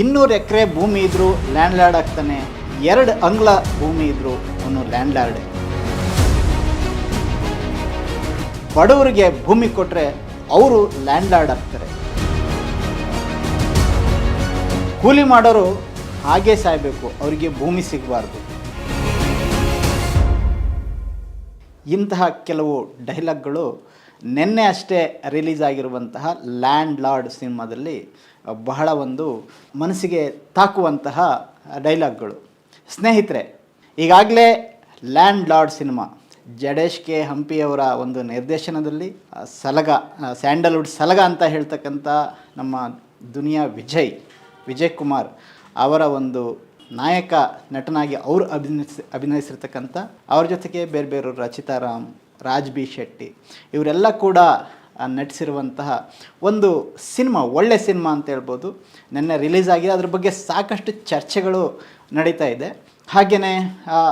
ಇನ್ನೂರು ಎಕರೆ ಭೂಮಿ ಇದ್ದರೂ ಲ್ಯಾಂಡ್ ಲಾರ್ಡ್ ಆಗ್ತಾನೆ, ಎರಡು ಅಂಗ್ಲ ಭೂಮಿ ಇದ್ದರೂ ಅವನು ಲ್ಯಾಂಡ್ ಲಾರ್ಡ್ ಬಡವರಿಗೆ ಭೂಮಿ ಕೊಟ್ಟರೆ ಅವರು ಲ್ಯಾಂಡ್ ಲಾರ್ಡ್ ಆಗ್ತಾರೆ. ಕೂಲಿ ಮಾಡೋರು ಹಾಗೆ ಸಾಯಬೇಕು, ಅವರಿಗೆ ಭೂಮಿ ಸಿಗಬಾರ್ದು. ಇಂತಹ ಕೆಲವು ಡೈಲಾಗ್ಗಳು ನಿನ್ನೆ ಅಷ್ಟೇ ರಿಲೀಸ್ ಆಗಿರುವಂತಹ ಲ್ಯಾಂಡ್ ಲಾರ್ಡ್ ಸಿನಿಮಾದಲ್ಲಿ ಬಹಳ ಒಂದು ಮನಸ್ಸಿಗೆ ತಾಕುವಂತಹ ಡೈಲಾಗ್ಗಳು. ಸ್ನೇಹಿತರೆ, ಈಗಾಗಲೇ landlord cinema, Jadesh K ಹಂಪಿಯವರ ಒಂದು ನಿರ್ದೇಶನದಲ್ಲಿ ಸಲಗ ಸ್ಯಾಂಡಲ್ವುಡ್ ಸಲಗ ಅಂತ ಹೇಳ್ತಕ್ಕಂಥ ನಮ್ಮ ದುನಿಯಾ ವಿಜಯ್ ವಿಜಯ್ ಕುಮಾರ್ ಅವರ ಒಂದು ನಾಯಕ ನಟನಾಗಿ ಅವರು ಅಭಿನಯಿಸಿ, ಅಭಿನಯಿಸಿರ್ತಕ್ಕಂಥ, ಅವ್ರ ಜೊತೆಗೆ ಬೇರೆ ಬೇರೆ ರಚಿತಾ ರಾಮ್, ರಾಜ್ ಬಿ ಶೆಟ್ಟಿ, ಇವರೆಲ್ಲ ಕೂಡ ನಟಿಸಿರುವಂತಹ ಒಂದು ಸಿನಿಮಾ, ಒಳ್ಳೆ ಸಿನಿಮಾ ಅಂತ ಹೇಳ್ಬೋದು. ನಿನ್ನೆ ರಿಲೀಸ್ ಆಗಿದೆ. ಅದ್ರ ಬಗ್ಗೆ ಸಾಕಷ್ಟು ಚರ್ಚೆಗಳು ನಡೀತಾ ಇದೆ. ಹಾಗೆಯೇ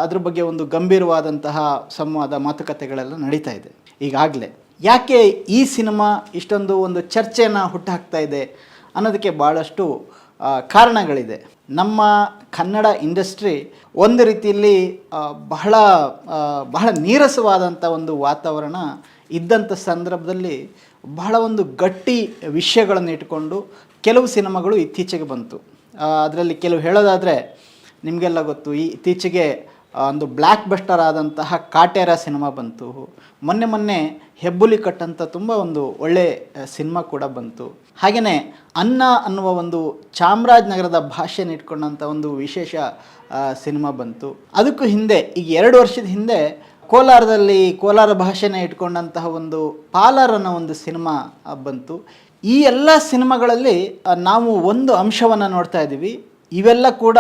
ಅದ್ರ ಬಗ್ಗೆ ಒಂದು ಗಂಭೀರವಾದಂತಹ ಸಂವಾದ, ಮಾತುಕತೆಗಳೆಲ್ಲ ನಡೀತಾ ಇದೆ. ಈಗಾಗಲೇ. ಯಾಕೆ ಈ ಸಿನಿಮಾ ಇಷ್ಟೊಂದು ಒಂದು ಚರ್ಚೆಯನ್ನು ಹುಟ್ಟುಹಾಕ್ತಾ ಇದೆ ಅನ್ನೋದಕ್ಕೆ ಭಾಳಷ್ಟು ಕಾರಣಗಳಿದೆ. ನಮ್ಮ ಕನ್ನಡ ಇಂಡಸ್ಟ್ರಿ ಒಂದು ರೀತಿಯಲ್ಲಿ ಬಹಳ ಬಹಳ ನೀರಸವಾದಂಥ ಒಂದು ವಾತಾವರಣ ಇದ್ದಂಥ ಸಂದರ್ಭದಲ್ಲಿ ಬಹಳ ಒಂದು ಗಟ್ಟಿ ವಿಷಯಗಳನ್ನು ಇಟ್ಕೊಂಡು ಕೆಲವು ಸಿನಿಮಾಗಳು ಇತ್ತೀಚೆಗೆ ಬಂತು. ಅದರಲ್ಲಿ ಕೆಲವು ಹೇಳೋದಾದರೆ ನಿಮಗೆಲ್ಲ ಗೊತ್ತು, ಈ ಇತ್ತೀಚೆಗೆ ಒಂದು ಬ್ಲ್ಯಾಕ್ ಬಸ್ಟರ್ ಆದಂತಹ ಕಾಟೇರ ಸಿನಿಮಾ ಬಂತು. ಮೊನ್ನೆ ಮೊನ್ನೆ ಹೆಬ್ಬುಲಿ ಕಟ್ಟಂತ ತುಂಬ ಒಂದು ಒಳ್ಳೆ ಸಿನಿಮಾ ಕೂಡ ಬಂತು. ಹಾಗೆಯೇ ಅನ್ನ ಅನ್ನುವ ಒಂದು ಚಾಮರಾಜನಗರದ ಭಾಷೆನ ಇಟ್ಕೊಂಡಂಥ ಒಂದು ವಿಶೇಷ ಸಿನಿಮಾ ಬಂತು. ಅದಕ್ಕೂ ಹಿಂದೆ, ಈಗ ಎರಡು ವರ್ಷದ ಹಿಂದೆ ಕೋಲಾರದಲ್ಲಿ ಕೋಲಾರ ಭಾಷೆನ ಇಟ್ಕೊಂಡಂತಹ ಒಂದು ಪಾಲರ್ ಅನ್ನೋ ಒಂದು ಸಿನಿಮಾ ಬಂತು. ಈ ಎಲ್ಲ ಸಿನಿಮಾಗಳಲ್ಲಿ ನಾವು ಒಂದು ಅಂಶವನ್ನು ನೋಡ್ತಾ ಇದ್ದೀವಿ. ಇವೆಲ್ಲ ಕೂಡ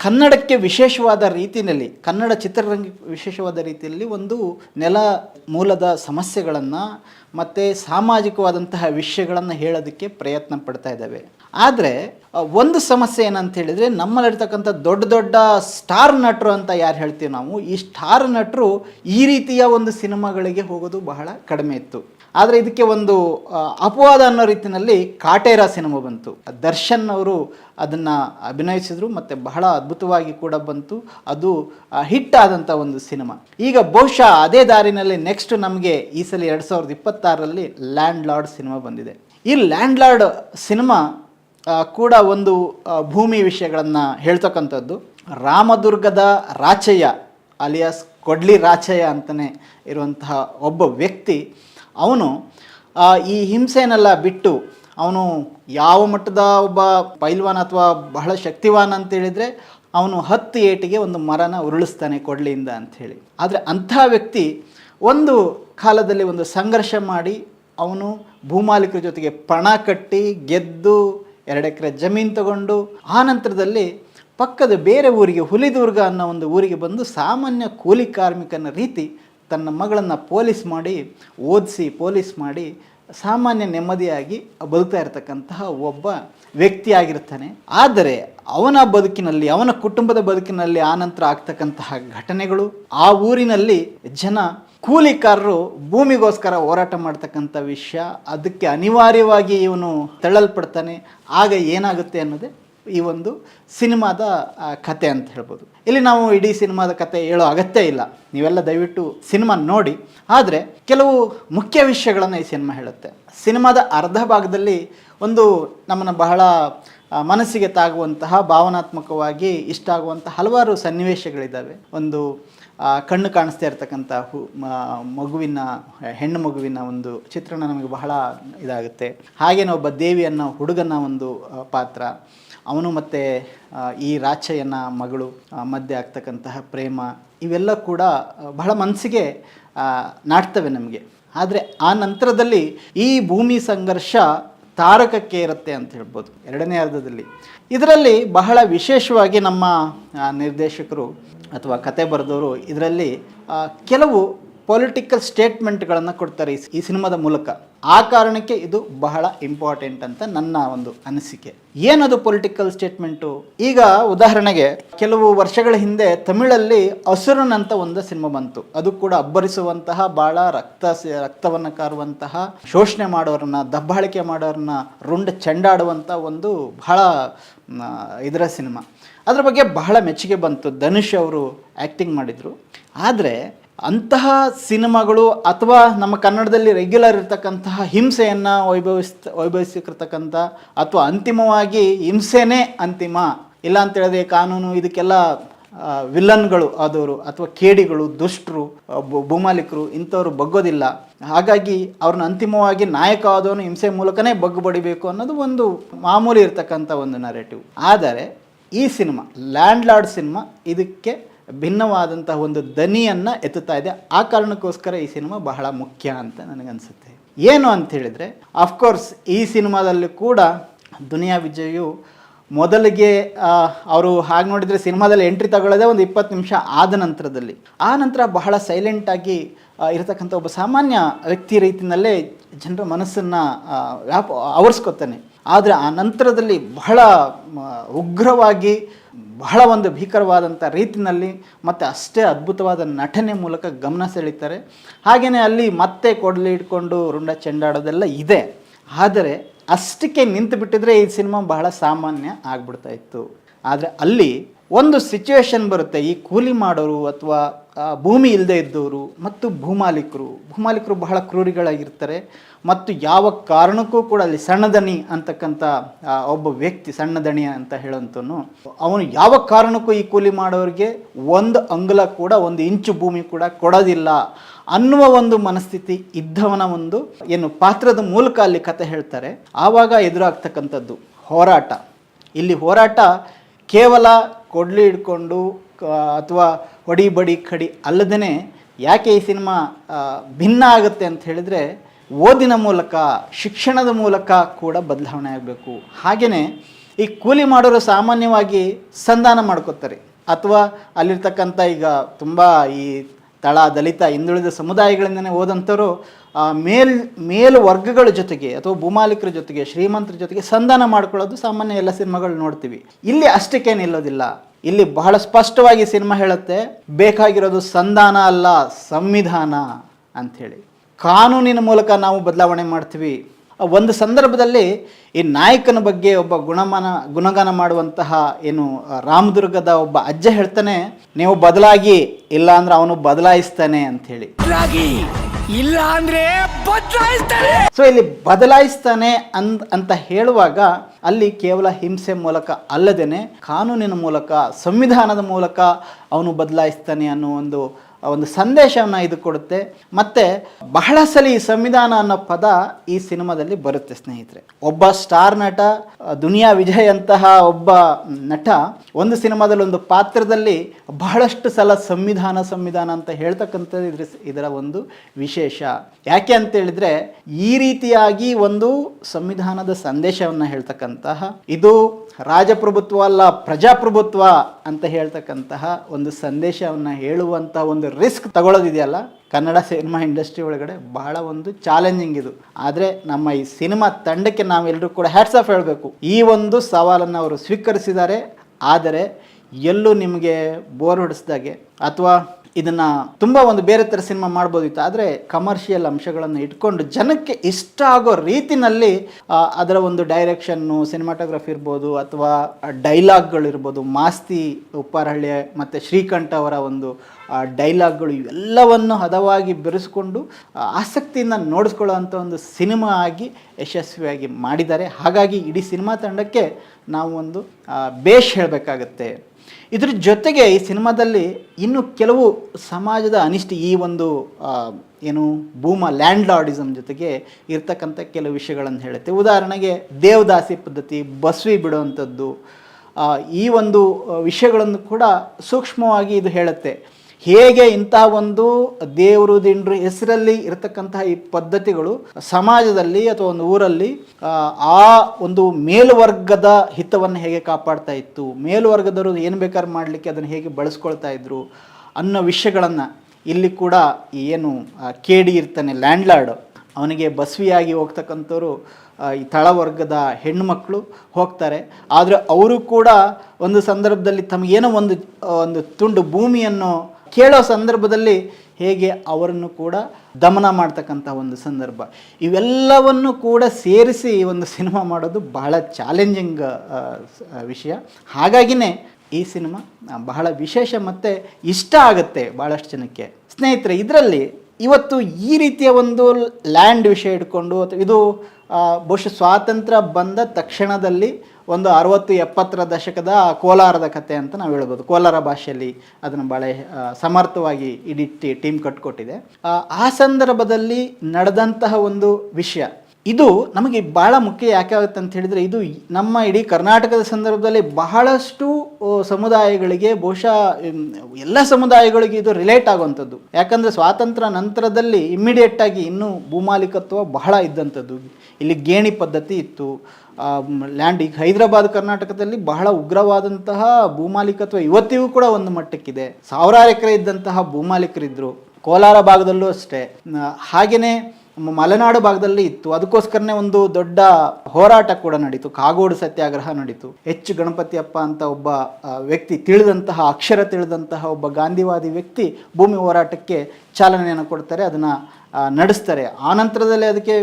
ಕನ್ನಡಕ್ಕೆ ವಿಶೇಷವಾದ ರೀತಿಯಲ್ಲಿ, ಕನ್ನಡ ಚಿತ್ರರಂಗಕ್ಕೆ ವಿಶೇಷವಾದ ರೀತಿಯಲ್ಲಿ ಒಂದು ನೆಲ ಮೂಲದ ಸಮಸ್ಯೆಗಳನ್ನು ಮತ್ತು ಸಾಮಾಜಿಕವಾದಂತಹ ವಿಷಯಗಳನ್ನು ಹೇಳೋದಕ್ಕೆ ಪ್ರಯತ್ನ ಪಡ್ತಾ ಇದ್ದಾವೆ. ಆದರೆ ಒಂದು ಸಮಸ್ಯೆ ಏನಂತ ಹೇಳಿದರೆ, ನಮ್ಮಲ್ಲಿರ್ತಕ್ಕಂಥ ದೊಡ್ಡ ದೊಡ್ಡ ಸ್ಟಾರ್ ನಟರು ಅಂತ ಯಾರು ಹೇಳ್ತೀವಿ ನಾವು, ಈ ಸ್ಟಾರ್ ನಟರು ಈ ರೀತಿಯ ಒಂದು ಸಿನಿಮಾಗಳಿಗೆ ಹೋಗೋದು ಬಹಳ ಕಡಿಮೆ ಇತ್ತು. ಆದರೆ ಇದಕ್ಕೆ ಒಂದು ಅಪವಾದ ಅನ್ನೋ ರೀತಿಯಲ್ಲಿ ಕಾಟೇರ ಸಿನಿಮಾ ಬಂತು. ದರ್ಶನ್ ಅವರು ಅದನ್ನು ಅಭಿನಯಿಸಿದರು ಮತ್ತು ಬಹಳ ಅದ್ಭುತವಾಗಿ ಕೂಡ ಬಂತು. ಅದು ಹಿಟ್ ಆದಂಥ ಒಂದು ಸಿನಿಮಾ. ಈಗ ಬಹುಶಃ ಅದೇ ದಾರಿನಲ್ಲಿ ನೆಕ್ಸ್ಟ್ ನಮಗೆ ಈ ಸಲ ಎರಡು ಸಾವಿರದ ಇಪ್ಪತ್ತಾರರಲ್ಲಿ ಲ್ಯಾಂಡ್ ಲಾರ್ಡ್ ಸಿನಿಮಾ ಬಂದಿದೆ. ಈ ಲ್ಯಾಂಡ್ ಲಾರ್ಡ್ ಸಿನಿಮಾ ಕೂಡ ಒಂದು ಭೂಮಿ ವಿಷಯಗಳನ್ನು ಹೇಳ್ತಕ್ಕಂಥದ್ದು. ರಾಮದುರ್ಗದ ರಾಚಯ್ಯ, ಅಲಿಯಾಸ್ ಕೊಡ್ಲಿ ರಾಚಯ್ಯ ಅಂತಲೇ ಇರುವಂತಹ ಒಬ್ಬ ವ್ಯಕ್ತಿ ಅವನು ಈ ಹಿಂಸೆನೆಲ್ಲ ಬಿಟ್ಟು ಅವನು ಯಾವ ಮಟ್ಟದ ಒಬ್ಬ ಪೈಲ್ವಾನ್ ಅಥವಾ ಬಹಳ ಶಕ್ತಿವಾನ್ ಅಂತ ಹೇಳಿದರೆ ಅವನು ಹತ್ತು ಏಟಿಗೆ ಒಂದು ಮರನ ಉರುಳಿಸ್ತಾನೆ ಕೊಡಲಿಯಿಂದ ಅಂಥೇಳಿ ಆದರೆ ಅಂಥ ವ್ಯಕ್ತಿ ಒಂದು ಕಾಲದಲ್ಲಿ ಒಂದು ಸಂಘರ್ಷ ಮಾಡಿ ಅವನು ಭೂಮಾಲೀಕರ ಜೊತೆಗೆ ಪಣ ಕಟ್ಟಿ ಗೆದ್ದು ಎರಡು ಎಕರೆ ಜಮೀನು ತಗೊಂಡು ಆ ನಂತರದಲ್ಲಿ ಪಕ್ಕದ ಬೇರೆ ಊರಿಗೆ ಹುಲಿದುರ್ಗ ಅನ್ನೋ ಒಂದು ಊರಿಗೆ ಬಂದು ಸಾಮಾನ್ಯ ಕೂಲಿ ಕಾರ್ಮಿಕನ ರೀತಿ ತನ್ನ ಮಗಳನ್ನು ಪೋಲೀಸ್ ಮಾಡಿ, ಓದಿಸಿ ಪೋಲೀಸ್ ಮಾಡಿ ಸಾಮಾನ್ಯ ನೆಮ್ಮದಿಯಾಗಿ ಬದುಕ್ತಾ ಇರತಕ್ಕಂತಹ ಒಬ್ಬ ವ್ಯಕ್ತಿಯಾಗಿರ್ತಾನೆ ಆದರೆ ಅವನ ಬದುಕಿನಲ್ಲಿ, ಅವನ ಕುಟುಂಬದ ಬದುಕಿನಲ್ಲಿ ಆನಂತರ ಆಗ್ತಕ್ಕಂತಹ ಘಟನೆಗಳು, ಆ ಊರಿನಲ್ಲಿ ಜನ ಕೂಲಿಕಾರರು ಭೂಮಿಗೋಸ್ಕರ ಹೋರಾಟ ಮಾಡ್ತಕ್ಕಂಥ ವಿಷಯ, ಅದಕ್ಕೆ ಅನಿವಾರ್ಯವಾಗಿ ಇವನು ತಳ್ಳಲ್ಪಡ್ತಾನೆ. ಆಗ ಏನಾಗುತ್ತೆ ಅನ್ನೋದೇ ಈ ಒಂದು ಸಿನಿಮಾದ ಕತೆ ಅಂತ ಹೇಳ್ಬೋದು. ಇಲ್ಲಿ ನಾವು ಇಡೀ ಸಿನಿಮಾದ ಕತೆ ಹೇಳೋ ಅಗತ್ಯ ಇಲ್ಲ. ನೀವೆಲ್ಲ ದಯವಿಟ್ಟು ಸಿನಿಮಾ ನೋಡಿ. ಆದರೆ ಕೆಲವು ಮುಖ್ಯ ವಿಷಯಗಳನ್ನು ಈ ಸಿನಿಮಾ ಹೇಳುತ್ತೆ. ಸಿನಿಮಾದ ಅರ್ಧ ಭಾಗದಲ್ಲಿ ಒಂದು ನಮ್ಮನ್ನು ಬಹಳ ಮನಸ್ಸಿಗೆ ತಾಗುವಂತಹ, ಭಾವನಾತ್ಮಕವಾಗಿ ಇಷ್ಟ ಆಗುವಂಥ ಹಲವಾರು ಸನ್ನಿವೇಶಗಳಿದ್ದಾವೆ. ಒಂದು ಕಣ್ಣು ಕಾಣಿಸ್ತಾ ಇರ್ತಕ್ಕಂಥ ಹು ಮಗುವಿನ, ಹೆಣ್ಣು ಮಗುವಿನ ಒಂದು ಚಿತ್ರಣ ನಮಗೆ ಬಹಳ ಇದಾಗುತ್ತೆ. ಹಾಗೇನೆ ಒಬ್ಬ ದೇವಿ ಅನ್ನೋ ಹುಡುಗನ ಒಂದು ಪಾತ್ರ. ಅವನು ಮತ್ತು ಈ ರಾಚಯ್ಯನ ಮಗಳು ಮಧ್ಯೆ ಆಗ್ತಕ್ಕಂತಹ ಪ್ರೇಮ. ಇವೆಲ್ಲ ಕೂಡ ಬಹಳ ಮನಸ್ಸಿಗೆ ನಾಟ್ತವೆ ನಮಗೆ. ಆದರೆ ಆ ನಂತರದಲ್ಲಿ ಈ ಭೂಮಿ ಸಂಘರ್ಷ ತಾರಕಕ್ಕೆ ಇರುತ್ತೆ ಅಂತ ಹೇಳ್ಬೋದು. ಎರಡನೇ ಅರ್ಧದಲ್ಲಿ. ಇದರಲ್ಲಿ ಬಹಳ ವಿಶೇಷವಾಗಿ ನಮ್ಮ ನಿರ್ದೇಶಕರು ಅಥವಾ ಕತೆ ಬರೆದವರು ಇದರಲ್ಲಿ ಕೆಲವು ಪೊಲಿಟಿಕಲ್ ಸ್ಟೇಟ್ಮೆಂಟ್ಗಳನ್ನು ಕೊಡ್ತಾರೆ ಈ- ಸಿನಿಮಾದ ಮೂಲಕ. ಆ ಕಾರಣಕ್ಕೆ ಇದು ಬಹಳ ಇಂಪಾರ್ಟೆಂಟ್ ಅಂತ ನನ್ನ ಒಂದು ಅನಿಸಿಕೆ. ಏನದು ಪೊಲಿಟಿಕಲ್ ಸ್ಟೇಟ್ಮೆಂಟು ಈಗ ಉದಾಹರಣೆಗೆ, ಕೆಲವು ವರ್ಷಗಳ ಹಿಂದೆ ತಮಿಳಲ್ಲಿ ಅಸುರನ್ ಅಂತ ಒಂದು ಸಿನಿಮಾ ಬಂತು. ಅದು ಕೂಡ ಅಬ್ಬರಿಸುವಂತಹ ಬಹಳ ರಕ್ತ ರಕ್ತವನ್ನು ಕಾರುವಂತಹ, ಶೋಷಣೆ ಮಾಡೋರನ್ನ ದಬ್ಬಾಳಿಕೆ ಮಾಡೋರನ್ನ ರುಂಡ ಚೆಂಡಾಡುವಂಥ ಒಂದು ಬಹಳ ಇದರ ಸಿನಿಮಾ. ಅದ್ರ ಬಗ್ಗೆ ಬಹಳ ಮೆಚ್ಚುಗೆ ಬಂತು. ಧನುಷ್ ಅವರು ಆ್ಯಕ್ಟಿಂಗ್ ಮಾಡಿದರು. ಆದರೆ ಅಂತಹ ಸಿನಿಮಾಗಳು ಅಥವಾ ನಮ್ಮ ಕನ್ನಡದಲ್ಲಿ ರೆಗ್ಯುಲರ್ ಇರ್ತಕ್ಕಂತಹ ಹಿಂಸೆಯನ್ನು ವೈಭವಿಸ್ ವೈಭವಿಸಿರ್ತಕ್ಕಂಥ ಅಥವಾ ಅಂತಿಮವಾಗಿ ಹಿಂಸೆನೇ ಅಂತಿಮ, ಇಲ್ಲ ಅಂತ ಹೇಳಿದ್ರೆ ಕಾನೂನು ಇದಕ್ಕೆಲ್ಲ ವಿಲನ್ಗಳು ಆದವರು ಅಥವಾ ಕೇಡಿಗಳು, ದುಷ್ಟರು ಭೂಮಾಲೀಕರು ಇಂಥವ್ರು ಬಗ್ಗೋದಿಲ್ಲ. ಹಾಗಾಗಿ ಅವ್ರನ್ನ ಅಂತಿಮವಾಗಿ ನಾಯಕ ಆದವನು ಹಿಂಸೆ ಮೂಲಕನೇ ಬಗ್ಗು ಬಡಿಬೇಕು ಅನ್ನೋದು ಒಂದು ಮಾಮೂಲಿ ಇರ್ತಕ್ಕಂಥ ಒಂದು ನರೇಟಿವ್ ಆದರೆ ಈ ಸಿನಿಮಾ ಲ್ಯಾಂಡ್ ಲಾರ್ಡ್ ಸಿನಿಮಾ, ಇದಕ್ಕೆ ಭಿನ್ನವಾದಂತಹ ಒಂದು ದನಿಯನ್ನು ಎತ್ತುತ್ತಾ ಇದೆ. ಆ ಕಾರಣಕ್ಕೋಸ್ಕರ ಈ ಸಿನಿಮಾ ಬಹಳ ಮುಖ್ಯ ಅಂತ ನನಗನ್ಸುತ್ತೆ. ಏನು ಅಂತ ಹೇಳಿದರೆ ಅಫ್ಕೋರ್ಸ್ ಈ ಸಿನಿಮಾದಲ್ಲಿ ಕೂಡ ದುನಿಯಾ ವಿಜಯು ಮೊದಲಿಗೆ ಅವರು ಹಾಗೆ ನೋಡಿದರೆ ಸಿನಿಮಾದಲ್ಲಿ ಎಂಟ್ರಿ ತಗೊಳ್ಳೋದೇ ಒಂದು ಇಪ್ಪತ್ತು ನಿಮಿಷ ಆದ ನಂತರದಲ್ಲಿ. ಆ ನಂತರ ಬಹಳ ಸೈಲೆಂಟಾಗಿ ಇರತಕ್ಕಂಥ ಒಬ್ಬ ಸಾಮಾನ್ಯ ವ್ಯಕ್ತಿ ರೀತಿಯಲ್ಲೇ ಜನರ ಮನಸ್ಸನ್ನು ವ್ಯಾಪ ಆವರಿಸ್ಕೊತಾನೆ ಆದರೆ ಆ ನಂತರದಲ್ಲಿ ಬಹಳ ಉಗ್ರವಾಗಿ, ಬಹಳ ಒಂದು ಭೀಕರವಾದಂಥ ರೀತಿಯಲ್ಲಿ ಮತ್ತು ಅಷ್ಟೇ ಅದ್ಭುತವಾದ ನಟನೆ ಮೂಲಕ ಗಮನ ಸೆಳೀತಾರೆ. ಹಾಗೆಯೇ ಅಲ್ಲಿ ಮತ್ತೆ ಕೊಡಲಿ ಇಟ್ಕೊಂಡು ರುಂಡ ಚೆಂಡಾಡೋದೆಲ್ಲ ಇದೆ. ಆದರೆ ಅಷ್ಟಕ್ಕೆ ನಿಂತು ಬಿಟ್ಟಿದ್ರೆ ಈ ಸಿನಿಮಾ ಬಹಳ ಸಾಮಾನ್ಯ ಆಗ್ಬಿಡ್ತಾ ಇತ್ತು. ಆದರೆ ಅಲ್ಲಿ ಒಂದು ಸಿಚುವೇಶನ್ ಬರುತ್ತೆ. ಈ ಕೂಲಿ ಮಾಡೋರು ಅಥವಾ ಭೂಮಿ ಇಲ್ಲದೆ ಇದ್ದವರು ಮತ್ತು ಭೂಮಾಲೀಕರು. ಭೂಮಾಲೀಕರು ಬಹಳ ಕ್ರೂರಿಗಳಾಗಿರ್ತಾರೆ. ಮತ್ತು ಯಾವ ಕಾರಣಕ್ಕೂ ಕೂಡ ಅಲ್ಲಿ ಸಣ್ಣದಣಿ ಅಂತಕ್ಕಂಥ ಒಬ್ಬ ವ್ಯಕ್ತಿ ಸಣ್ಣದಣಿ ಅಂತ ಹೇಳೋಂಥನು ಅವನು ಯಾವ ಕಾರಣಕ್ಕೂ ಈ ಕೂಲಿ ಮಾಡೋರಿಗೆ ಒಂದು ಅಂಗುಲ ಕೂಡ, ಒಂದು ಇಂಚು ಭೂಮಿ ಕೂಡ ಕೊಡೋದಿಲ್ಲ ಅನ್ನುವ ಒಂದು ಮನಸ್ಥಿತಿ ಇದ್ದವನ ಒಂದು, ಏನು, ಪಾತ್ರದ ಮೂಲಕ ಅಲ್ಲಿ ಕತೆ ಹೇಳ್ತಾರೆ. ಆವಾಗ ಎದುರಾಗ್ತಕ್ಕಂಥದ್ದು ಹೋರಾಟ. ಇಲ್ಲಿ ಹೋರಾಟ ಕೇವಲ ಕೊಡ್ಲಿ ಹಿಡ್ಕೊಂಡು ಅಥವಾ ಹೊಡಿ ಬಡಿ ಕಡಿ ಅಲ್ಲದೇ ಯಾಕೆ ಈ ಸಿನಿಮಾ ಭಿನ್ನ ಆಗುತ್ತೆ ಅಂತ ಹೇಳಿದರೆ ಓದಿನ ಮೂಲಕ, ಶಿಕ್ಷಣದ ಮೂಲಕ ಕೂಡ ಬದಲಾವಣೆ ಆಗಬೇಕು. ಹಾಗೆಯೇ ಈ ಕೂಲಿ ಮಾಡೋರು ಸಾಮಾನ್ಯವಾಗಿ ಸಂಧಾನ ಮಾಡ್ಕೋತಾರೆ. ಅಥವಾ ಅಲ್ಲಿರ್ತಕ್ಕಂಥ ಈಗ ತುಂಬ ಈ ತಳ, ದಲಿತ, ಹಿಂದುಳಿದ ಸಮುದಾಯಗಳಿಂದನೇ ಹೋದಂಥವರು ಮೇಲ್, ಮೇಲು ವರ್ಗಗಳ ಜೊತೆಗೆ ಅಥವಾ ಭೂಮಾಲೀಕರ ಜೊತೆಗೆ, ಶ್ರೀಮಂತರ ಜೊತೆಗೆ ಸಂಧಾನ ಮಾಡ್ಕೊಳ್ಳೋದು ಸಾಮಾನ್ಯ ಎಲ್ಲ ಸಿನಿಮಾಗಳು ನೋಡ್ತೀವಿ. ಇಲ್ಲಿ ಅಷ್ಟಕ್ಕೆ ನಿಲ್ಲೋದಿಲ್ಲ. ಇಲ್ಲಿ ಬಹಳ ಸ್ಪಷ್ಟವಾಗಿ ಸಿನಿಮಾ ಹೇಳುತ್ತೆ, ಬೇಕಾಗಿರೋದು ಸಂಧಾನ ಅಲ್ಲ, ಸಂವಿಧಾನ ಅಂಥೇಳಿ ಕಾನೂನಿನ ಮೂಲಕ ನಾವು ಬದಲಾವಣೆ ಮಾಡ್ತೀವಿ. ಒಂದು ಸಂದರ್ಭದಲ್ಲಿ ಈ ನಾಯಕನ ಬಗ್ಗೆ ಒಬ್ಬ ಗುಣಮಾನ ಗುಣಗಾನ ಮಾಡುವಂತಹ ಏನು ರಾಮದುರ್ಗದ ಒಬ್ಬ ಅಜ್ಜ ಹೇಳ್ತಾನೆ ನೀವು ಬದಲಾಗಿ ಇಲ್ಲ ಅಂದ್ರೆ ಅವನು ಬದಲಾಯಿಸ್ತಾನೆ ಅಂತ ಹೇಳಿ. ಇಲ್ಲ ಅಂದ್ರೆ ಬದಲಾಯಿಸ್ತಾನೆ. ಸೊ ಇಲ್ಲಿ ಬದಲಾಯಿಸ್ತಾನೆ ಅಂದ್ ಅಂತ ಹೇಳುವಾಗ ಅಲ್ಲಿ ಕೇವಲ ಹಿಂಸೆ ಮೂಲಕ ಅಲ್ಲದೇನೆ ಕಾನೂನಿನ ಮೂಲಕ ಸಂವಿಧಾನದ ಮೂಲಕ ಅವನು ಬದಲಾಯಿಸ್ತಾನೆ ಅನ್ನೋ ಒಂದು ಒಂದು ಸಂದೇಶವನ್ನು ಇದು ಕೊಡುತ್ತೆ. ಮತ್ತೆ ಬಹಳ ಸಲ ಈ ಸಂವಿಧಾನ ಅನ್ನೋ ಪದ ಈ ಸಿನಿಮಾದಲ್ಲಿ ಬರುತ್ತೆ, ಸ್ನೇಹಿತರೆ. ಒಬ್ಬ ಸ್ಟಾರ್ ನಟ, ದುನಿಯಾ ವಿಜಯ್ ಅಂತಹ ಒಬ್ಬ ನಟ ಒಂದು ಸಿನಿಮಾದಲ್ಲಿ ಒಂದು ಪಾತ್ರದಲ್ಲಿ ಬಹಳಷ್ಟು ಸಲ ಸಂವಿಧಾನ ಸಂವಿಧಾನ ಅಂತ ಹೇಳ್ತಕ್ಕಂಥದ್ದು ಇದ್ರ ಇದರ ಒಂದು ವಿಶೇಷ. ಯಾಕೆ ಅಂತ ಹೇಳಿದ್ರೆ ಈ ರೀತಿಯಾಗಿ ಒಂದು ಸಂವಿಧಾನದ ಸಂದೇಶವನ್ನು ಹೇಳ್ತಕ್ಕಂತಹ, ಇದು ರಾಜಪ್ರಭುತ್ವ ಅಲ್ಲ ಪ್ರಜಾಪ್ರಭುತ್ವ ಅಂತ ಹೇಳ್ತಕ್ಕಂತಹ ಒಂದು ಸಂದೇಶವನ್ನು ಹೇಳುವಂಥ ಒಂದು ರಿಸ್ಕ್ ತಗೊಳ್ಳೋದಿದೆಯಲ್ಲ ಕನ್ನಡ ಸಿನಿಮಾ ಇಂಡಸ್ಟ್ರಿ ಒಳಗಡೆ ಬಹಳ ಒಂದು ಚಾಲೆಂಜಿಂಗ್ ಇದು. ಆದರೆ ನಮ್ಮ ಈ ಸಿನಿಮಾ ತಂಡಕ್ಕೆ ನಾವೆಲ್ಲರೂ ಕೂಡ ಹ್ಯಾಟ್ಸ್ ಆಫ್ ಹೇಳಬೇಕು. ಈ ಒಂದು ಸವಾಲನ್ನು ಅವರು ಸ್ವೀಕರಿಸಿದ್ದಾರೆ. ಆದರೆ ಎಲ್ಲೂ ನಿಮಗೆ ಬೋರ್ ಹೊಡಿಸಿದಾಗೆ ಅಥವಾ ಇದನ್ನು ತುಂಬ ಒಂದು ಬೇರೆ ಥರ ಸಿನಿಮಾ ಮಾಡ್ಬೋದಿತ್ತು. ಆದರೆ ಕಮರ್ಷಿಯಲ್ ಅಂಶಗಳನ್ನು ಇಟ್ಕೊಂಡು ಜನಕ್ಕೆ ಇಷ್ಟ ಆಗೋ ರೀತಿನಲ್ಲಿ ಅದರ ಒಂದು ಡೈರೆಕ್ಷನ್ನು ಸಿನಿಮಾಟೋಗ್ರಫಿ ಇರ್ಬೋದು ಅಥವಾ ಡೈಲಾಗ್ಗಳಿರ್ಬೋದು ಮಾಸ್ತಿ ಉಪ್ಪಾರಹಳ್ಳಿ ಮತ್ತು ಶ್ರೀಕಂಠ ಅವರ ಒಂದು ಡೈಲಾಗ್ಗಳು ಇವೆಲ್ಲವನ್ನು ಹದವಾಗಿ ಬೆರೆಸ್ಕೊಂಡು ಆ, ನೋಡಿಸ್ಕೊಳ್ಳೋ ಅಂಥ ಒಂದು ಸಿನಿಮಾ ಆಗಿ ಯಶಸ್ವಿಯಾಗಿ ಮಾಡಿದ್ದಾರೆ. ಹಾಗಾಗಿ ಇಡೀ ಸಿನಿಮಾ ತಂಡಕ್ಕೆ ನಾವು ಒಂದು ಆ, ಬೇಷ್ ಹೇಳಬೇಕಾಗತ್ತೆ. ಇದ್ರ ಜೊತೆಗೆ ಈ ಸಿನಿಮಾದಲ್ಲಿ ಇನ್ನು ಕೆಲವು ಸಮಾಜದ ಅನಿಷ್ಟ ಈ ಒಂದು ಏನು ಭೂಮ ಲ್ಯಾಂಡ್ ಲಾರ್ಡಿಸಮ್ ಜೊತೆಗೆ ಇರ್ತಕ್ಕಂಥ ಕೆಲವು ವಿಷಯಗಳನ್ನು ಹೇಳುತ್ತೆ. ಉದಾಹರಣೆಗೆ ದೇವದಾಸಿ ಪದ್ಧತಿ ಬಸ್ವಿ ಬಿಡುವಂಥದ್ದು ಈ ಒಂದು ವಿಷಯಗಳನ್ನು ಕೂಡ ಸೂಕ್ಷ್ಮವಾಗಿ ಇದು ಹೇಳುತ್ತೆ. ಹೇಗೆ ಇಂತಹ ಒಂದು ದೇವರು ದಿಂಡ್ರು ಹೆಸರಲ್ಲಿ ಇರತಕ್ಕಂತಹ ಈ ಪದ್ಧತಿಗಳು ಸಮಾಜದಲ್ಲಿ ಅಥವಾ ಒಂದು ಊರಲ್ಲಿ ಆ, ಒಂದು ಮೇಲ್ವರ್ಗದ ಹಿತವನ್ನು ಹೇಗೆ ಕಾಪಾಡ್ತಾ ಇತ್ತು ಮೇಲ್ವರ್ಗದವರು ಏನು ಬೇಕಾದ್ರೂ ಮಾಡಲಿಕ್ಕೆ ಅದನ್ನು ಹೇಗೆ ಬಳಸ್ಕೊಳ್ತಾ ಇದ್ರು ಅನ್ನೋ ವಿಷಯಗಳನ್ನು ಇಲ್ಲಿ ಕೂಡ ಏನು ಕೇಡಿ ಇರ್ತಾನೆ ಲ್ಯಾಂಡ್ಲಾರ್ಡ್. ಅವನಿಗೆ ಬಸವಿಯಾಗಿ ಹೋಗ್ತಕ್ಕಂಥವ್ರು ಈ ತಳವರ್ಗದ ಹೆಣ್ಣುಮಕ್ಕಳು ಹೋಗ್ತಾರೆ. ಆದರೆ ಅವರು ಕೂಡ ಒಂದು ಸಂದರ್ಭದಲ್ಲಿ ತಮಗೇನೋ ಒಂದು ಒಂದು ತುಂಡು ಭೂಮಿಯನ್ನು ಕೇಳೋ ಸಂದರ್ಭದಲ್ಲಿ ಹೇಗೆ ಅವರನ್ನು ಕೂಡ ದಮನ ಮಾಡ್ತಕ್ಕಂಥ ಒಂದು ಸಂದರ್ಭ. ಇವೆಲ್ಲವನ್ನು ಕೂಡ ಸೇರಿಸಿ ಒಂದು ಸಿನಿಮಾ ಮಾಡೋದು ಬಹಳ ಚಾಲೆಂಜಿಂಗ್ ವಿಷಯ. ಹಾಗಾಗಿನೇ ಈ ಸಿನಿಮಾ ಬಹಳ ವಿಶೇಷ ಮತ್ತು ಇಷ್ಟ ಆಗುತ್ತೆ ಭಾಳಷ್ಟು ಜನಕ್ಕೆ. ಸ್ನೇಹಿತರೆ, ಇದರಲ್ಲಿ ಇವತ್ತು ಈ ರೀತಿಯ ಒಂದು ಲ್ಯಾಂಡ್ ವಿಷಯ ಇಟ್ಕೊಂಡು ಅಥವಾ ಇದು ಬಹುಶಃ ಸ್ವಾತಂತ್ರ್ಯ ಬಂದ ತಕ್ಷಣದಲ್ಲಿ ಒಂದು ಅರವತ್ತು ಎಪ್ಪತ್ತರ ದಶಕದ ಕೋಲಾರದ ಕತೆ ಅಂತ ನಾವು ಹೇಳ್ಬೋದು. ಕೋಲಾರ ಭಾಷೆಯಲ್ಲಿ ಅದನ್ನು ಭಾಳ ಸಮರ್ಥವಾಗಿ ಇಡೀ ಟೀಮ್ ಕಟ್ಕೊಟ್ಟಿದೆ. ಆ, ಸಂದರ್ಭದಲ್ಲಿ ನಡೆದಂತಹ ಒಂದು ವಿಷಯ. ಇದು ನಮಗೆ ಭಾಳ ಮುಖ್ಯ ಯಾಕೆ ಆಗುತ್ತೆ ಅಂತ ಹೇಳಿದರೆ ಇದು ನಮ್ಮ ಇಡೀ ಕರ್ನಾಟಕದ ಸಂದರ್ಭದಲ್ಲಿ ಬಹಳಷ್ಟು ಸಮುದಾಯಗಳಿಗೆ ಬಹುಶಃ ಎಲ್ಲ ಸಮುದಾಯಗಳಿಗೆ ಇದು ರಿಲೇಟ್ ಆಗುವಂಥದ್ದು. ಯಾಕಂದರೆ ಸ್ವಾತಂತ್ರ್ಯ ನಂತರದಲ್ಲಿ ಇಮ್ಮಿಡಿಯೇಟ್ ಆಗಿ ಇನ್ನೂ ಭೂಮಾಲೀಕತ್ವ ಬಹಳ ಇದ್ದಂಥದ್ದು. ಇಲ್ಲಿ ಗೇಣಿ ಪದ್ಧತಿ ಇತ್ತು ಲ್ಯಾಂಡ್ ಈಗ ಹೈದರಾಬಾದ್, ಕರ್ನಾಟಕದಲ್ಲಿ ಬಹಳ ಉಗ್ರವಾದಂತಹ ಭೂಮಾಲೀಕತ್ವ ಇವತ್ತಿಗೂ ಕೂಡ ಒಂದು ಮಟ್ಟಕ್ಕಿದೆ. ಸಾವಿರಾರು ಎಕರೆ ಇದ್ದಂತಹ ಭೂಮಾಲೀಕರಿದ್ದರು ಕೋಲಾರ ಭಾಗದಲ್ಲೂ ಅಷ್ಟೇ. ಹಾಗೆಯೇ ಮಲೆನಾಡು ಭಾಗದಲ್ಲಿ ಇತ್ತು. ಅದಕ್ಕೋಸ್ಕರನೇ ಒಂದು ದೊಡ್ಡ ಹೋರಾಟ ಕೂಡ ನಡೀತು. ಕಾಗೋಡು ಸತ್ಯಾಗ್ರಹ ನಡೀತು. ಎಚ್ ಗಣಪತಿಯಪ್ಪ ಅಂತ ಒಬ್ಬ ವ್ಯಕ್ತಿ ತಿಳಿದಂತಹ, ಅಕ್ಷರ ತಿಳಿದಂತಹ ಒಬ್ಬ ಗಾಂಧಿವಾದಿ ವ್ಯಕ್ತಿ ಭೂಮಿ ಹೋರಾಟಕ್ಕೆ ಚಾಲನೆಯನ್ನು ಕೊಡ್ತಾರೆ. ಅದನ್ನು ನಡೆಸ್ತಾರೆ. ನಂತರದಲ್ಲಿ ಅದಕ್ಕೆ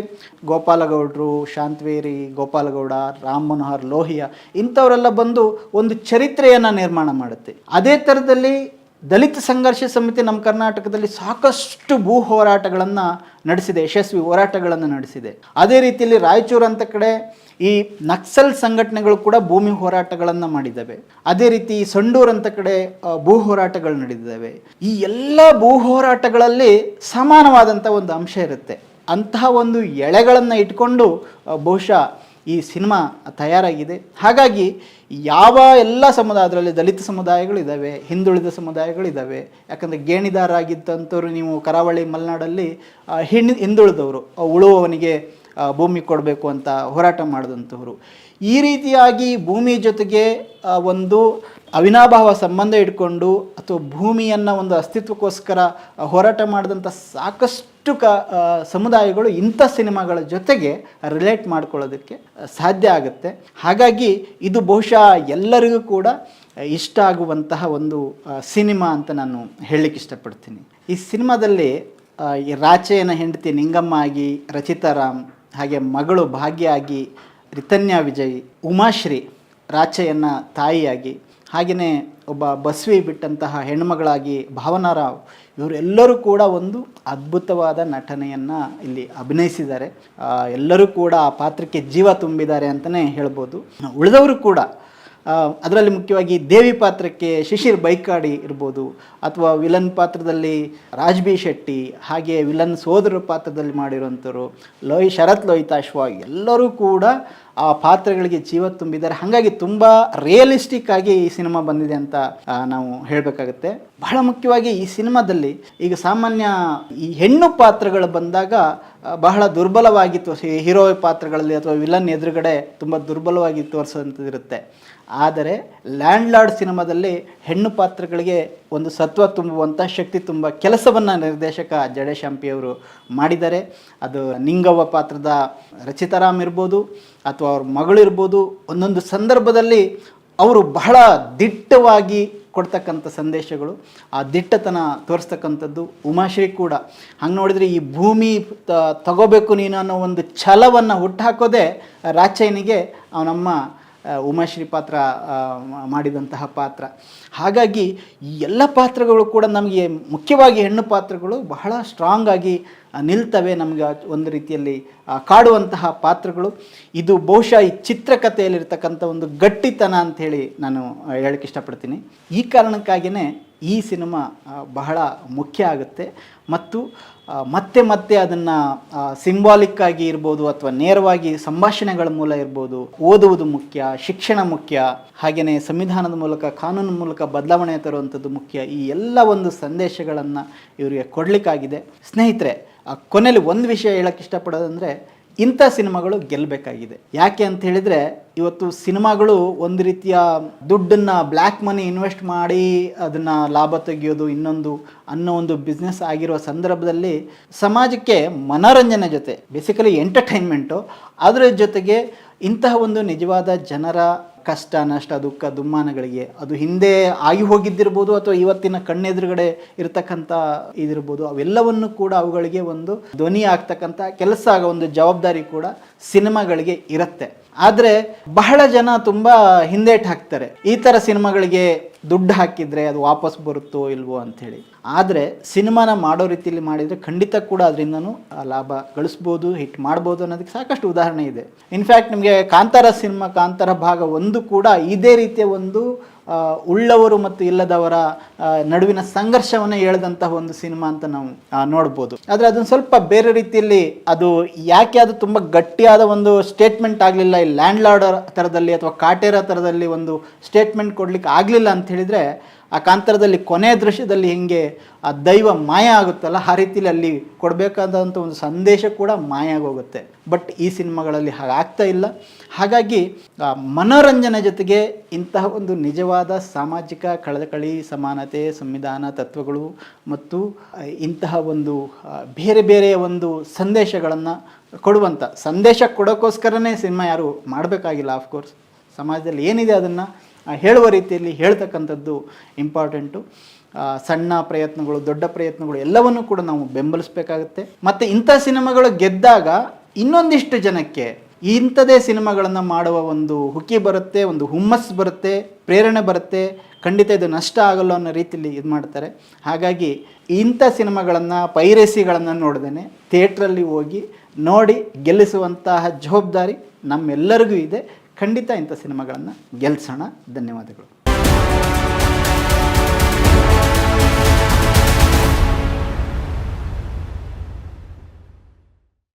ಗೋಪಾಲಗೌಡರು, ಶಾಂತವೇರಿ, ಗೋಪಾಲಗೌಡ, ರಾಮ್ ಮನೋಹರ್ ಲೋಹಿಯಾ ಇಂಥವರೆಲ್ಲ ಬಂದು ಒಂದು ಚರಿತ್ರೆಯನ್ನು ನಿರ್ಮಾಣ ಮಾಡುತ್ತೆ. ಅದೇ ಥರದಲ್ಲಿ ದಲಿತ ಸಂಘರ್ಷ ಸಮಿತಿ ನಮ್ಮ ಕರ್ನಾಟಕದಲ್ಲಿ ಸಾಕಷ್ಟು ಭೂ ಹೋರಾಟಗಳನ್ನು ನಡೆಸಿದೆ, ಯಶಸ್ವಿ ಹೋರಾಟಗಳನ್ನು ನಡೆಸಿದೆ. ಅದೇ ರೀತಿಯಲ್ಲಿ ರಾಯಚೂರು ಅಂತ ಕಡೆ ಈ ನಕ್ಸಲ್ ಸಂಘಟನೆಗಳು ಕೂಡ ಭೂಮಿ ಹೋರಾಟಗಳನ್ನು ಮಾಡಿದ್ದಾವೆ. ಅದೇ ರೀತಿ ಸಂಡೂರ್ ಅಂತ ಕಡೆ ಭೂ ಹೋರಾಟಗಳು ನಡೆದಿದ್ದಾವೆ. ಈ ಎಲ್ಲ ಭೂ ಹೋರಾಟಗಳಲ್ಲಿ ಸಮಾನವಾದಂಥ ಒಂದು ಅಂಶ ಇರುತ್ತೆ. ಅಂತಹ ಒಂದು ಎಳೆಗಳನ್ನು ಇಟ್ಕೊಂಡು ಬಹುಶಃ ಈ ಸಿನಿಮಾ ತಯಾರಾಗಿದೆ. ಹಾಗಾಗಿ ಯಾವ ಎಲ್ಲ ಸಮುದಾಯ, ಅದರಲ್ಲಿ ದಲಿತ ಸಮುದಾಯಗಳು ಇದ್ದಾವೆ ಹಿಂದುಳಿದ ಸಮುದಾಯಗಳಿದ್ದಾವೆ, ಯಾಕಂದರೆ ಗೇಣಿದಾರಾಗಿದ್ದಂಥವ್ರು ನೀವು ಕರಾವಳಿ ಮಲೆನಾಡಲ್ಲಿ ಹಿಂದುಳಿದವರು ಉಳುವವನಿಗೆ ಭೂಮಿ ಕೊಡಬೇಕು ಅಂತ ಹೋರಾಟ ಮಾಡಿದಂಥವ್ರು ಈ ರೀತಿಯಾಗಿ ಭೂಮಿ ಜೊತೆಗೆ ಒಂದು ಅವಿನಾಭಾವ ಸಂಬಂಧ ಇಟ್ಕೊಂಡು ಅಥವಾ ಭೂಮಿಯನ್ನು ಒಂದು ಅಸ್ತಿತ್ವಕ್ಕೋಸ್ಕರ ಹೋರಾಟ ಮಾಡಿದಂಥ ಸಾಕಷ್ಟು ಕ ಸಮುದಾಯಗಳು ಇಂಥ ಸಿನಿಮಾಗಳ ಜೊತೆಗೆ ರಿಲೇಟ್ ಮಾಡ್ಕೊಳ್ಳೋದಕ್ಕೆ ಸಾಧ್ಯ ಆಗುತ್ತೆ. ಹಾಗಾಗಿ ಇದು ಬಹುಶಃ ಎಲ್ಲರಿಗೂ ಕೂಡ ಇಷ್ಟ ಆಗುವಂತಹ ಒಂದು ಸಿನಿಮಾ ಅಂತ ನಾನು ಹೇಳಲಿಕ್ಕೆ ಇಷ್ಟಪಡ್ತೀನಿ. ಈ ಸಿನಿಮಾದಲ್ಲಿ ರಾಚೆಯನ ಹೆಂಡತಿ ನಿಂಗಮ್ಮ ಆಗಿ ರಚಿತಾ ರಾಮ್ ಹಾಗೆ ಮಗಳು ಭಾಗ್ಯ ಆಗಿ ರಿತನ್ಯಾ ವಿಜಯ್, ಉಮಾಶ್ರೀ ರಾಚಯ್ಯನ ತಾಯಿಯಾಗಿ ಹಾಗೆಯೇ ಒಬ್ಬ ಬಸ್ವಿ ಬಿಟ್ಟಂತಹ ಹೆಣ್ಮಗಳಾಗಿ ಭಾವನಾ ರಾವ್ ಇವರೆಲ್ಲರೂ ಕೂಡ ಒಂದು ಅದ್ಭುತವಾದ ನಟನೆಯನ್ನು ಇಲ್ಲಿ ಅಭಿನಯಿಸಿದ್ದಾರೆ. ಎಲ್ಲರೂ ಕೂಡ ಆ ಪಾತ್ರಕ್ಕೆ ಜೀವ ತುಂಬಿದ್ದಾರೆ ಅಂತಲೇ ಹೇಳ್ಬೋದು. ಉಳಿದವರು ಕೂಡ ಅದರಲ್ಲಿ ಮುಖ್ಯವಾಗಿ ದೇವಿ ಪಾತ್ರಕ್ಕೆ ಶಿಶಿರ್ ಬೈಕಾಡಿ ಇರ್ಬೋದು, ಅಥವಾ ವಿಲನ್ ಪಾತ್ರದಲ್ಲಿ ರಾಜ್ಬಿ ಶೆಟ್ಟಿ, ಹಾಗೆ ವಿಲನ್ ಸೋದರ ಪಾತ್ರದಲ್ಲಿ ಮಾಡಿರುವಂಥವ್ರು ಲೋಹಿ ಶರತ್ ಲೋಹಿತಾಶ್ವ, ಎಲ್ಲರೂ ಕೂಡ ಆ ಪಾತ್ರಗಳಿಗೆ ಜೀವ ತುಂಬಿದ್ದಾರೆ. ಹಾಗಾಗಿ ತುಂಬ ರಿಯಲಿಸ್ಟಿಕ್ ಆಗಿ ಈ ಸಿನಿಮಾ ಬಂದಿದೆ ಅಂತ ನಾವು ಹೇಳಬೇಕಾಗತ್ತೆ. ಬಹಳ ಮುಖ್ಯವಾಗಿ ಈ ಸಿನಿಮಾದಲ್ಲಿ ಈಗ ಸಾಮಾನ್ಯ ಈ ಹೆಣ್ಣು ಪಾತ್ರಗಳು ಬಂದಾಗ ಬಹಳ ದುರ್ಬಲವಾಗಿ ತೋರಿಸಿ ಹೀರೋ ಪಾತ್ರಗಳಲ್ಲಿ ಅಥವಾ ವಿಲನ್ ಎದುರುಗಡೆ ತುಂಬ ದುರ್ಬಲವಾಗಿ ತೋರಿಸೋಂಥದ್ದಿರುತ್ತೆ ಆದರೆ ಲ್ಯಾಂಡ್ ಲಾರ್ಡ್ ಸಿನಿಮಾದಲ್ಲಿ ಹೆಣ್ಣು ಪಾತ್ರಗಳಿಗೆ ಒಂದು ಸತ್ವ ತುಂಬುವಂಥ ಶಕ್ತಿ ತುಂಬ ಕೆಲಸವನ್ನು ನಿರ್ದೇಶಕ ಜಡೇಶ್ ಅವರು ಮಾಡಿದ್ದಾರೆ. ಅದು ನಿಂಗವ್ವ ಪಾತ್ರದ ರಚಿತಾರಾಮ್ ಇರ್ಬೋದು ಅಥವಾ ಅವ್ರ ಮಗಳಿರ್ಬೋದು ಒಂದೊಂದು ಸಂದರ್ಭದಲ್ಲಿ ಅವರು ಬಹಳ ದಿಟ್ಟವಾಗಿ ಕೊಡ್ತಕ್ಕಂಥ ಸಂದೇಶಗಳು. ಆ ದಿಟ್ಟತನ ತೋರಿಸ್ತಕ್ಕಂಥದ್ದು ಉಮಾಶ್ರೀ ಕೂಡ. ಹಂಗೆ ನೋಡಿದರೆ ಈ ಭೂಮಿ ತಗೋಬೇಕು ನೀನು ಅನ್ನೋ ಒಂದು ಛಲವನ್ನು ಹುಟ್ಟಾಕೋದೇ ರಾಚಯ್ಯನಿಗೆ ಅವನಮ್ಮ ಉಮಾಶ್ರೀ ಪಾತ್ರ ಮಾಡಿದಂತಹ ಪಾತ್ರ. ಹಾಗಾಗಿ ಈ ಎಲ್ಲ ಪಾತ್ರಗಳು ಕೂಡ ನಮಗೆ ಮುಖ್ಯವಾಗಿ ಹೆಣ್ಣು ಪಾತ್ರಗಳು ಬಹಳ ಸ್ಟ್ರಾಂಗ್ ಆಗಿ ನಿಲ್ತವೆ ನಮಗೆ ಒಂದು ರೀತಿಯಲ್ಲಿ ಕಾಡುವಂತಹ ಪಾತ್ರಗಳು. ಇದು ಬಹುಶಃ ಈ ಚಿತ್ರಕಥೆಯಲ್ಲಿರ್ತಕ್ಕಂಥ ಒಂದು ಗಟ್ಟಿತನ ಅಂಥೇಳಿ ನಾನು ಹೇಳಕ್ಕೆ ಇಷ್ಟಪಡ್ತೀನಿ. ಈ ಕಾರಣಕ್ಕಾಗಿಯೇ ಈ ಸಿನಿಮಾ ಬಹಳ ಮುಖ್ಯ ಆಗುತ್ತೆ. ಮತ್ತು ಮತ್ತೆ ಮತ್ತೆ ಅದನ್ನು ಸಿಂಬಾಲಿಕ್ ಆಗಿ ಇರ್ಬೋದು ಅಥವಾ ನೇರವಾಗಿ ಸಂಭಾಷಣೆಗಳ ಮೂಲ ಇರ್ಬೋದು, ಓದುವುದು ಮುಖ್ಯ, ಶಿಕ್ಷಣ ಮುಖ್ಯ, ಹಾಗೆಯೇ ಸಂವಿಧಾನದ ಮೂಲಕ, ಕಾನೂನು ಮೂಲಕ ಬದಲಾವಣೆ ತರುವಂಥದ್ದು ಮುಖ್ಯ, ಈ ಎಲ್ಲ ಒಂದು ಸಂದೇಶಗಳನ್ನು ಇವರಿಗೆ ಕೊಡಲಿಕ್ಕಾಗಿದೆ. ಸ್ನೇಹಿತರೆ ಕೊನೆಯಲ್ಲಿ ಒಂದು ವಿಷಯ ಹೇಳಕ್ಕೆ ಇಷ್ಟಪಡೋದಂದರೆ ಇಂಥ ಸಿನಿಮಾಗಳು ಗೆಲ್ಲಬೇಕಾಗಿದೆ. ಯಾಕೆ ಅಂತ ಹೇಳಿದರೆ, ಇವತ್ತು ಸಿನಿಮಾಗಳು ಒಂದು ರೀತಿಯ ದುಡ್ಡನ್ನು ಬ್ಲ್ಯಾಕ್ ಮನಿ ಇನ್ವೆಸ್ಟ್ ಮಾಡಿ ಅದನ್ನು ಲಾಭ ತೆಗೆಯೋದು ಇನ್ನೊಂದು ಅನ್ನೋ ಒಂದು ಬಿಸ್ನೆಸ್ ಆಗಿರುವ ಸಂದರ್ಭದಲ್ಲಿ ಸಮಾಜಕ್ಕೆ ಮನೋರಂಜನೆ ಜೊತೆ ಬೇಸಿಕಲಿ ಎಂಟರ್ಟೈನ್ಮೆಂಟು ಅದರ ಜೊತೆಗೆ ಇಂತಹ ಒಂದು ನಿಜವಾದ ಜನರ ಕಷ್ಟ, ನಷ್ಟ, ದುಃಖ, ದುಮ್ಮಾನಗಳಿಗೆ. ಅದು ಹಿಂದೆ ಆಗಿ ಹೋಗಿದ್ದಿರ್ಬೋದು ಅಥವಾ ಇವತ್ತಿನ ಕಣ್ಣೆದುರುಗಡೆ ಇರತಕ್ಕಂಥ ಇದಿರ್ಬೋದು. ಅವೆಲ್ಲವನ್ನು ಕೂಡ ಅವುಗಳಿಗೆ ಒಂದು ಧ್ವನಿ ಆಗ್ತಕ್ಕಂಥ ಕೆಲಸ ಆಗೋ, ಒಂದು ಜವಾಬ್ದಾರಿ ಕೂಡ ಸಿನಿಮಾಗಳಿಗೆ ಇರುತ್ತೆ. ಆದರೆ ಬಹಳ ಜನ ತುಂಬ ಹಿಂದೇಟ್ ಹಾಕ್ತಾರೆ. ಈ ಥರ ಸಿನಿಮಾಗಳಿಗೆ ದುಡ್ಡು ಹಾಕಿದರೆ ಅದು ವಾಪಸ್ ಬರುತ್ತೋ ಇಲ್ವೋ ಅಂಥೇಳಿ. ಆದರೆ ಸಿನಿಮಾನ ಮಾಡೋ ರೀತಿಯಲ್ಲಿ ಮಾಡಿದರೆ ಖಂಡಿತ ಕೂಡ ಅದರಿಂದನೂ ಲಾಭ ಗಳಿಸ್ಬೋದು, ಹಿಟ್ ಮಾಡ್ಬೋದು ಅನ್ನೋದಕ್ಕೆ ಸಾಕಷ್ಟು ಉದಾಹರಣೆ ಇದೆ. ಇನ್ಫ್ಯಾಕ್ಟ್ ನಿಮಗೆ ಕಾಂತಾರ ಸಿನಿಮಾ, ಕಾಂತಾರ ಭಾಗ ಒಂದು ಕೂಡ ಇದೇ ರೀತಿಯ ಒಂದು ಉಳ್ಳವರು ಮತ್ತು ಇಲ್ಲದವರ ನಡುವಿನ ಸಂಘರ್ಷವನ್ನು ಹೇಳ್ದಂತಹ ಒಂದು ಸಿನಿಮಾ ಅಂತ ನಾವು ನೋಡ್ಬೋದು. ಆದರೆ ಅದನ್ನು ಸ್ವಲ್ಪ ಬೇರೆ ರೀತಿಯಲ್ಲಿ ಅದು ಯಾಕೆ ಅದು ತುಂಬ ಗಟ್ಟಿಯಾದ ಒಂದು ಸ್ಟೇಟ್ಮೆಂಟ್ ಆಗಲಿಲ್ಲ, ಈ ಲ್ಯಾಂಡ್ ಲಾರ್ಡರ್ ಥರದಲ್ಲಿ ಅಥವಾ ಕಾಟೇರ ಥರದಲ್ಲಿ ಒಂದು ಸ್ಟೇಟ್ಮೆಂಟ್ ಕೊಡಲಿಕ್ಕೆ ಆಗಲಿಲ್ಲ ಅಂತ ಹೇಳಿದರೆ ಆ ಕಾಂತರದಲ್ಲಿ ಕೊನೆಯ ದೃಶ್ಯದಲ್ಲಿ ಹೆಂಗೆ ಆ ದೈವ ಮಾಯ ಆಗುತ್ತಲ್ಲ, ಆ ರೀತಿಲಿ ಅಲ್ಲಿ ಕೊಡಬೇಕಾದಂಥ ಒಂದು ಸಂದೇಶ ಕೂಡ ಮಾಯ ಆಗೋಗುತ್ತೆ ಬಟ್ ಈ ಸಿನಿಮಾಗಳಲ್ಲಿ ಹಾಗಾಗ್ತಾ ಇಲ್ಲ. ಹಾಗಾಗಿ ಮನೋರಂಜನೆ ಜೊತೆಗೆ ಇಂತಹ ಒಂದು ನಿಜವಾದ ಸಾಮಾಜಿಕ ಕಳಕಳಿ, ಸಮಾನತೆ, ಸಂವಿಧಾನ, ತತ್ವಗಳು ಮತ್ತು ಇಂತಹ ಒಂದು ಬೇರೆ ಬೇರೆ ಒಂದು ಸಂದೇಶಗಳನ್ನು ಕೊಡುವಂಥ ಸಂದೇಶ ಕೊಡೋಕ್ಕೋಸ್ಕರನೇ ಸಿನಿಮಾ ಯಾರು ಮಾಡಬೇಕಾಗಿಲ್ಲ ಆಫ್ಕೋರ್ಸ್ ಸಮಾಜದಲ್ಲಿ ಏನಿದೆ ಅದನ್ನು ಹೇಳುವ ರೀತಿಯಲ್ಲಿ ಹೇಳ್ತಕ್ಕಂಥದ್ದು ಇಂಪಾರ್ಟೆಂಟು. ಸಣ್ಣ ಪ್ರಯತ್ನಗಳು, ದೊಡ್ಡ ಪ್ರಯತ್ನಗಳು ಎಲ್ಲವನ್ನು ಕೂಡ ನಾವು ಬೆಂಬಲಿಸಬೇಕಾಗುತ್ತೆ. ಮತ್ತು ಇಂಥ ಸಿನಿಮಾಗಳು ಗೆದ್ದಾಗ ಇನ್ನೊಂದಿಷ್ಟು ಜನಕ್ಕೆ ಇಂಥದೇ ಸಿನಿಮಾಗಳನ್ನು ಮಾಡುವ ಒಂದು ಹುಕ್ಕಿ ಬರುತ್ತೆ, ಒಂದು ಹುಮ್ಮಸ್ಸು ಬರುತ್ತೆ, ಪ್ರೇರಣೆ ಬರುತ್ತೆ, ಖಂಡಿತ ಇದು ನಷ್ಟ ಆಗಲ್ಲ ಅನ್ನೋ ರೀತಿಯಲ್ಲಿ ಇದು ಮಾಡ್ತಾರೆ. ಹಾಗಾಗಿ ಇಂಥ ಸಿನಿಮಾಗಳನ್ನು, ಪೈರೇಸಿಗಳನ್ನು ನೋಡ್ದೇ ಥಿಯೇಟ್ರಲ್ಲಿ ಹೋಗಿ ನೋಡಿ ಗೆಲ್ಲಿಸುವಂತಹ ಜವಾಬ್ದಾರಿ ನಮ್ಮೆಲ್ಲರಿಗೂ ಇದೆ. ಖಂಡಿತ ಇಂಥ ಸಿನಿಮಾಗಳನ್ನು ಗೆಲ್ಲಿಸೋಣ ಧನ್ಯವಾದಗಳು.